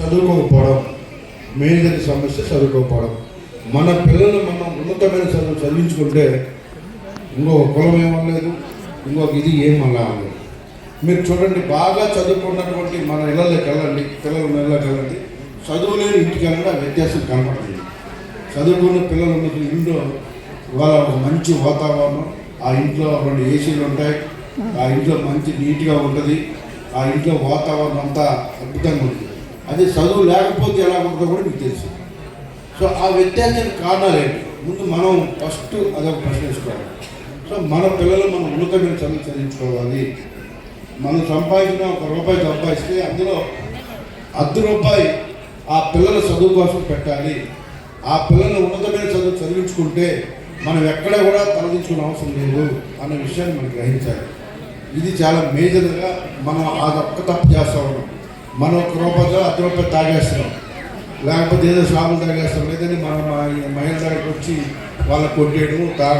చదువుకోకపోవడం major సమస్య చదువుకోకపోవడం. మన పిల్లలు మనం ఉన్నతమైన చదువు చదివించుకుంటే ఇంకొక కులం ఏమనలేదు ఇంకొక ఇది ఏమన్నా మీరు చూడండి బాగా చదువుకున్నటువంటి మన ఇళ్ళకి వెళ్ళండి పిల్లల ఇళ్ళకి వెళ్ళండి. చదువు లేని ఇంటికి వెళ్ళండి ఆ వ్యత్యాసం కనపడుతుంది చదువుకున్న పిల్లలు ఉన్న ఇంట్లో వాళ్ళ ఒక మంచి వాతావరణం ఆ ఇంట్లో రెండు ఏసీలు ఉంటాయి ఆ ఇంట్లో మంచి నీట్గా ఉంటుంది ఆ ఇంట్లో వాతావరణం అంతా అద్భుతంగా ఉంటుంది అదే చదువు లేకపోతే ఎలా ఉంటుందో కూడా మీకు తెలుసు. సో ఆ వ్యత్యాసానికి కారణాలు ఏంటి? ముందు మనం ఫస్ట్ అదొక ప్రశ్నించుకోవాలి సో మన పిల్లలు మనం ఉన్నతమైన చదువు చదివించుకోవాలి. మనం సంపాదించిన ఒక రూపాయి సంపాదిస్తే అందులో అర్ధ రూపాయి ఆ పిల్లల చదువు కోసం పెట్టాలి. ఆ పిల్లలు ఉన్నతమైన చదువు చదివించుకుంటే మనం ఎక్కడ కూడా తలదించుకునే అవసరం లేదు అన్న విషయాన్ని మనం గ్రహించాలి. ఇది చాలా మేజర్గా మనం అదొక్క తప్పు చేస్తా ఉన్నాం. మనం ఒక రూపాయలు అర్ధ రూపాయలు తాగేస్తున్నాం. లేకపోతే ఏదో షాపులు తాగేస్తాం లేదని మనం మహిళ దగ్గరకు వచ్చి వాళ్ళ కొట్టేయడము తా